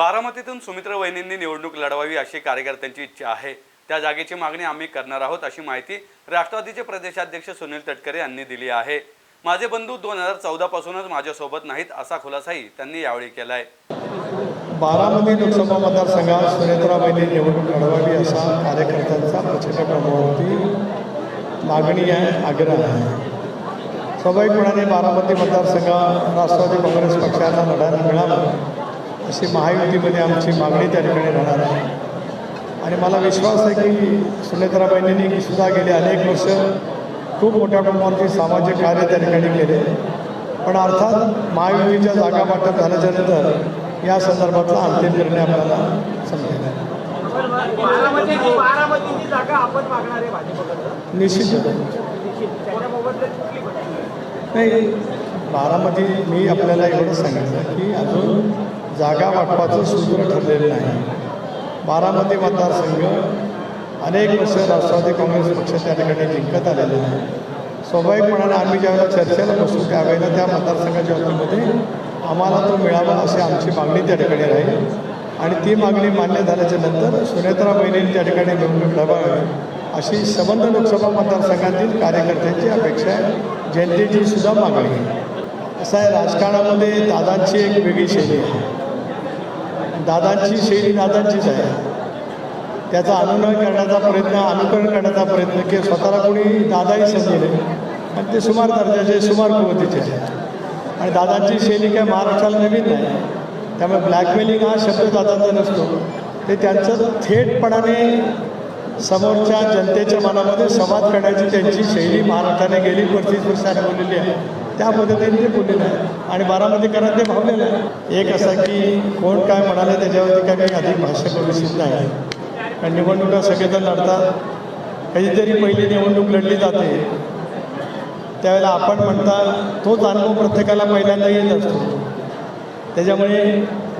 बारामतीतून सुमित्र वहिनींनी निवडणूक लढवावी अशी कार्यकर्त्यांची इच्छा आहे. त्या जागेची मागणी आम्ही करणार आहोत अशी माहिती राष्ट्रवादीचे प्रदेशाध्यक्ष सुनील तटकरे यांनी दिली आहे. माझे बंधू दोन हजार चौदापासूनच माझ्यासोबत नाहीत असा खुलासाही त्यांनी यावेळी केला आहे बारामती लोकसभा मतदारसंघात सुनेत्राबाईंनी निवडणूक लढवावी असा कार्यकर्त्यांचा प्रचंड प्रमाणावरती मागणी आहे आग्रह आहे. स्वाभाविकपणाने बारामती मतदारसंघात राष्ट्रवादी काँग्रेस पक्षाला लढायला मिळाला अशी महायुतीमध्ये आमची मागणी त्या ठिकाणी राहणार आहे. आणि मला विश्वास आहे की सुनेत्राबाईंनी सुद्धा गेले अनेक वर्ष खूप मोठ्या प्रमाणावरती सामाजिक कार्य त्या ठिकाणी केले. पण अर्थात महायुतीच्या जागा वाटप झाल्याच्यानंतर या संदर्भातला अंतिम निर्णय आपल्याला समजेल. निश्चित. नाही बारामती मी आपल्याला एवढं सांगितलं की अजून जागा वाटपाचं सूत्र ठरलेलं नाही. बारामती मतदारसंघ अनेक वर्ष राष्ट्रवादी काँग्रेस पक्ष त्या ठिकाणी जिंकत आलेला आहे स्वाभाविकपणाने आम्ही ज्यावेळेला चर्चेला बसू त्यावेळेला त्या मतदारसंघाच्या वतीमध्ये आम्हाला तो मिळावा अशी आमची मागणी त्या ठिकाणी राहील. आणि ती मागणी मान्य झाल्याच्यानंतर सुनेत्रा बहिणींनी त्या ठिकाणी निवडणूक लढवावी अशी संबंध लोकसभा मतदारसंघातील कार्यकर्त्यांची अपेक्षा आहे. जनतेची सुद्धा मागणी आहे. असं आहे राजकारणामध्ये दादांची एक वेगळी शैली आहे. दादांची शैली दादांचीच आहे. त्याचा अनुनय करण्याचा प्रयत्न अनुकरण करण्याचा प्रयत्न की स्वतःला कोणी दादाही समजले आणि ते सुमार दर्जाचे सुमार कुवतीचे. आणि दादांची शैली काय महाराष्ट्राला नवीन नाही. त्यामुळे ब्लॅकमेलिंग हा शब्द दादांचा नसतो. ते त्यांचं थेटपणाने समोरच्या जनतेच्या मनामध्ये संवाद करण्याची त्यांची शैली महाराष्ट्राने गेली पंचवीस वर्ष अनुभवलेली आहे. त्या पद्धतीने फुटलेलं आहे आणि बारामतीकरांना ते भावलेलं आहे एक असा की कोण काय म्हणाले त्याच्यावरती काय काही अधिक भाष्य करू इच्छित नाही. कारण निवडणुका सगळेजण लढतात. कधीतरी पहिली निवडणूक लढली जाते. त्यावेळेला आपण म्हणता तोच अनुभव प्रत्येकाला पहिल्यांदा येत असतो. त्याच्यामुळे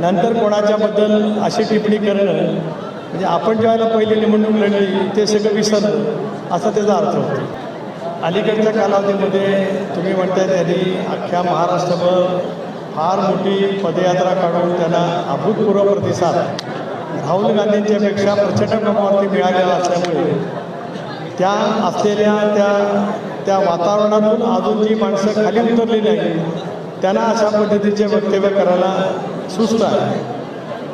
नंतर कोणाच्याबद्दल अशी टिप्पणी करणं म्हणजे आपण ज्यावेळेला पहिली निवडणूक लढली ते सगळं विसरलं असा त्याचा अर्थ होतो. अलीकडच्या कालावधीमध्ये तुम्ही म्हणताय त्यांनी अख्ख्या महाराष्ट्रभर फार मोठी पदयात्रा काढून त्यांना अभूतपूर्व प्रतिसाद राहुल गांधींच्यापेक्षा प्रचंड प्रमाणावरती मिळालेला असल्यामुळे त्या असलेल्या त्या त्या वातावरणातून अजून जी माणसं खाली उतरली नाही त्यांना अशा पद्धतीचे वक्तव्य करायला सुस्त आहे.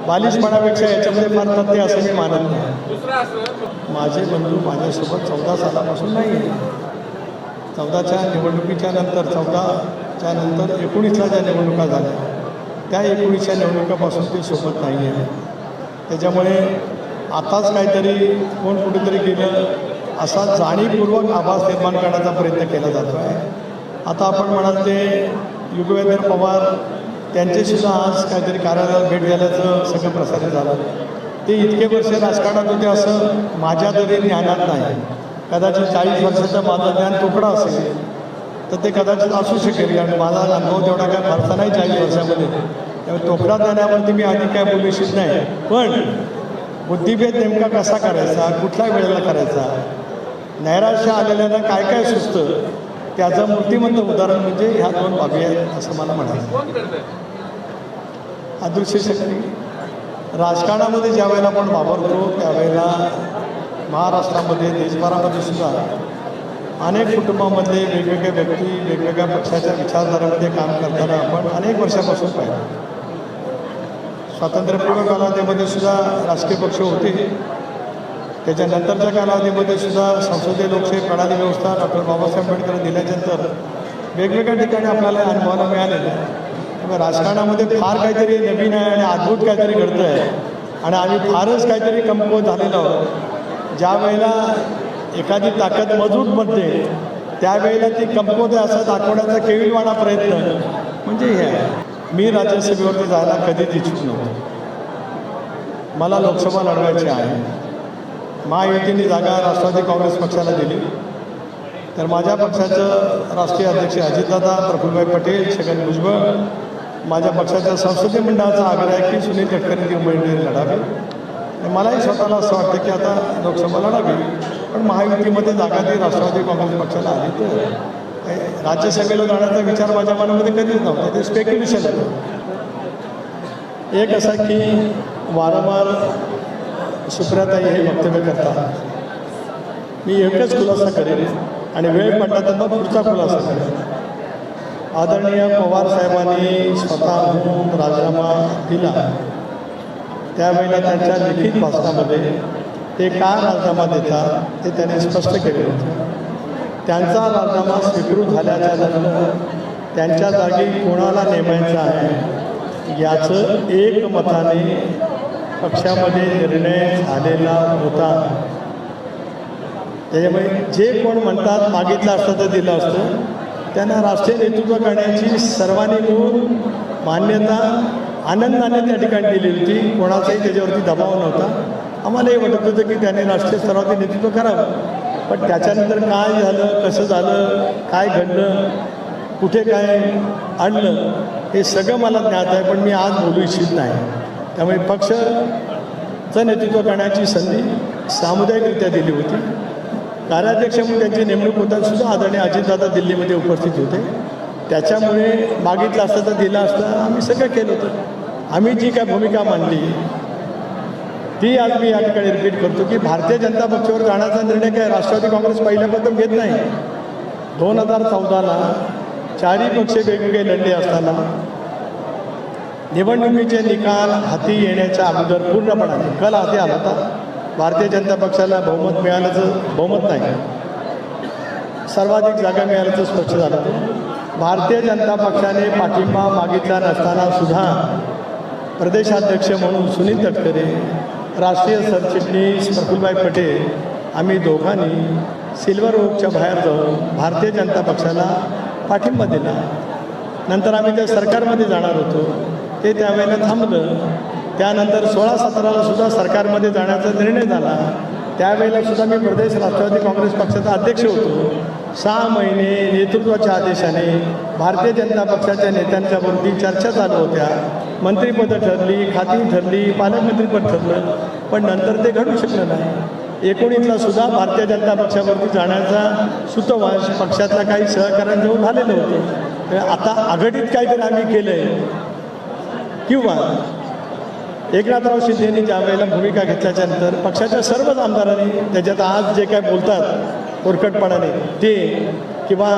बालिशपणापेक्षा याच्यामध्ये फार तथ्य असं मी मानत नाही. माझे बंधू माझ्यासोबत चौदा सालापासून नाही आहे चौदाच्या निवडणुकीच्या नंतर चौदाच्या नंतर एकोणीसला ज्या निवडणुका झाल्या त्या एकोणीसच्या निवडणुकापासून ते सोबत नाही आहे त्याच्यामुळे आताच काहीतरी कोण कुठेतरी गेलं असा जाणीवपूर्वक आभास निर्माण करण्याचा प्रयत्न केला जातो आहे. आता आपण म्हणाल ते युगवेंद्र पवार त्यांचेसुद्धा आज काहीतरी कार्यालयात भेट झाल्याचं सगळं प्रसारित झालं. ते इतके वर्ष राजकारणात होते असं माझ्या तरी ज्ञानात नाही. कदाचित चाळीस वर्षाचं माझं ज्ञान तुकडा असेल तर ते कदाचित असू शकेल. कारण माझा अनुभव तेवढा काय फारसा नाही चाळीस वर्षामध्ये. त्यामुळे तोकडा ज्ञानावरती मी आधी काय बोलू इच्छित नाही. पण बुद्धिभेद नेमका कसा करायचा कुठल्या वेळेला करायचा? नैराश्य आलेल्यांना काय काय सुचतं? त्याचं मूर्तिमंत उदाहरण म्हणजे ह्या दोन बाबी आहेत असं मला म्हणायचं अदृश्य शक्ती. राजकारणामध्ये ज्या वेळेला आपण वावरतो त्यावेळेला महाराष्ट्रामध्ये देशभरामध्ये सुद्धा अनेक कुटुंबामध्ये वेगवेगळ्या व्यक्ती वेगवेगळ्या पक्षाच्या विचारधारामध्ये काम करताना आपण अनेक वर्षापासून पाहिलं. स्वातंत्र्यपूर्व कालावधीमध्ये सुद्धा राजकीय पक्ष होते त्याच्यानंतरच्या कालावधीमध्ये सुद्धा संसदीय लोकशाही प्रणाली व्यवस्था डॉक्टर बाबासाहेब आंबेडकर दिल्याच्यानंतर वेगवेगळ्या ठिकाणी आपल्याला अनुभवाला मिळालेलं आहे. राजकारणामध्ये फार काहीतरी नवीन आहे आणि अद्भुत काहीतरी घडतं आहे आणि आम्ही फारच काहीतरी कमकुवत झालेलो आहोत. ज्या वेळेला एखादी ताकद मजबूत बनते त्यावेळेला ती कमकुवत आहे असं दाखवण्याचा केविलवाणा प्रयत्न म्हणजे हे आहे. मी राज्यसभेवरती जायला कधीच इच्छुक नव्हतो. मला लोकसभा लढवायची आहे. महायुतीने जागा राष्ट्रवादी काँग्रेस पक्षाला दिली. तर माझ्या पक्षाचं राष्ट्रीय अध्यक्ष अजितदादा प्रफुल्लभाई पटेल छगन भुजबळ माझ्या पक्षाच्या संसदीय मंडळाचा आग्रह आहे की सुनील गडकरींनी उमेदवारी लढावी. मलाही स्वतःला असं वाटतं की आता लोकसभा लढावी. पण महायुतीमध्ये जागा ती राष्ट्रवादी काँग्रेस पक्षाला आली तर राज्यसभेला जाण्याचा विचार माझ्या मनामध्ये कधीच नव्हता. ते स्पेक्युलेशन होतं एक असा की वारंवार सुप्रियाताई हे वक्तव्य करतात. मी एकच खुलासा करेन आणि वेळ पडला तर मग पुढचा खुलासा करेन. आदरणीय पवार साहेबांनी स्वतःहून राजीनामा दिला. त्यावेळेला त्यांच्या लिखित भाषणामध्ये ते का राजीनामा देतात ते त्यांनी स्पष्ट केले होते. त्यांचा राजीनामा स्वीकृत झाल्याच्यानंतर त्यांच्या जागी कोणाला नेमायचं आहे याचं एकमताने पक्षामध्ये निर्णय झालेला होता. त्याच्यामुळे जे कोण म्हणतात मागितलं असतं तर दिलं असतं. त्यांना राष्ट्रीय नेतृत्व करण्याची सर्वांनी मिळून मान्यता आनंदाने त्या ठिकाणी दिली होती. कोणाचाही त्याच्यावरती दबाव नव्हता. आम्हालाही वाटत होतं की त्याने राष्ट्रीय स्तरावरती नेतृत्व करावं. पण त्याच्यानंतर काय झालं कसं झालं काय घडलं कुठे काय आणलं हे सगळं मला ज्ञात आहे पण मी आज बोलू इच्छित नाही. त्यामुळे पक्षचं नेतृत्व करण्याची संधी सामुदायिकरित्या दिली होती. कार्याध्यक्ष म्हणून त्यांची नेमणूक होताना सुद्धा आदरणीय अजितदादा दिल्लीमध्ये उपस्थित होते. त्याच्यामुळे मागितलं असतं तर दिलं असता आम्ही सगळं केलं होतं. आम्ही जी काय भूमिका मांडली ती आज मी या ठिकाणी रिपीट करतो की भारतीय जनता पक्षावर जाण्याचा निर्णय काय? राष्ट्रवादी काँग्रेस पहिल्यापासून घेत नाही. दोन हजार चौदाला चारही पक्ष वेगवेगळे लढले असताना निवडणुकीचे निकाल हाती येण्याच्या अगोदर पूर्णपणाने कल हाती आला होता. भारतीय जनता पक्षाला बहुमत मिळाल्याचं बहुमत नाही. सर्वाधिक जागा मिळाल्याचं स्पष्ट झालं. भारतीय जनता पक्षाने पाठिंबा मागितला नसताना सुद्धा प्रदेशाध्यक्ष म्हणून सुनील तटकरे राष्ट्रीय सरचिटणीस प्रफुलभाई पटेल आम्ही दोघांनी सिल्वर ओकच्या बाहेर जाऊन भारतीय जनता पक्षाला पाठिंबा दिला. नंतर आम्ही त्या सरकारमध्ये जाणार होतो. ते त्यावेळेला थांबलं. त्यानंतर सोळा सतराला सुद्धा सरकारमध्ये जाण्याचा निर्णय झाला. त्यावेळेला सुद्धा मी प्रदेश राष्ट्रवादी काँग्रेस पक्षाचा अध्यक्ष होतो. सहा महिने नेतृत्वाच्या आदेशाने भारतीय जनता पक्षाच्या नेत्यांच्यावरती चर्चा चालू होत्या. मंत्रिपदं ठरली खाती ठरली पालकमंत्रीपद ठरलं पण नंतर ते घडू शकलं नाही. एकोणीसला सुद्धा भारतीय जनता पक्षावरती जाण्याचा सुतवास पक्षातल्या काही सहकाऱ्यांजवळ झालेलं होतं. आता आघाडीत काहीतरी आम्ही केलं आहे किंवा एकनाथराव शिंदेनी ज्या वेळेला भूमिका घेतल्याच्यानंतर पक्षाच्या सर्वच आमदारांनी त्याच्यात आज जे काय बोलतात उरकटपणाने ते किंवा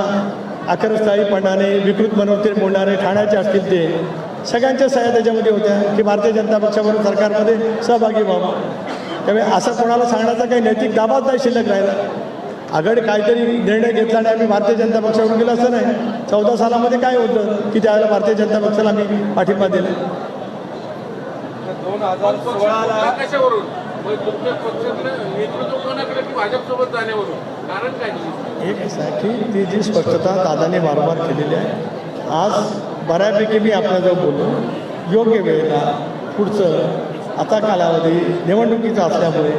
आकरस्थायीपणाने विकृत मनोवृत्ती बोलणारे ठाण्याचे असतील ते सगळ्यांच्या सह्या त्याच्यामध्ये होत्या की भारतीय जनता पक्षाबरोबर सरकारमध्ये सहभागी व्हावं. त्यामुळे असं कोणाला सांगण्याचा काही नैतिक दाबाच नाही शिल्लक राहिला. आघाडी काहीतरी निर्णय घेतला नाही आम्ही भारतीय जनता पक्षाकडून गेलो असं नाही. चौदा सालामध्ये काय होतं की त्यावेळेला भारतीय जनता पक्षाला आम्ही पाठिंबा दिला. दोन हजार सोळाला कशावरून? मग तुमच्या पक्षातलं नेतृत्व कोणाकडे? की भाजपसोबत जाण्यावरून? कारण काय? एक असं आहे की ती जी स्पष्टता दादाने वारंवार केलेली आहे आज बऱ्यापैकी मी आपल्याजवळ बोललो योग्य वेळेला पुढचं आता कालावधी निवडणुकीचा असल्यामुळे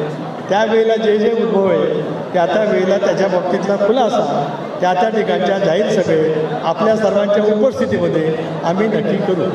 त्यावेळेला जे जे उद्भव आहे त्या त्या वेळेला त्याच्या बाबतीतला खुलासा त्या त्या ठिकाणच्या जाहीर सभेत आपल्या सर्वांच्या उपस्थितीमध्ये आम्ही नक्की करू.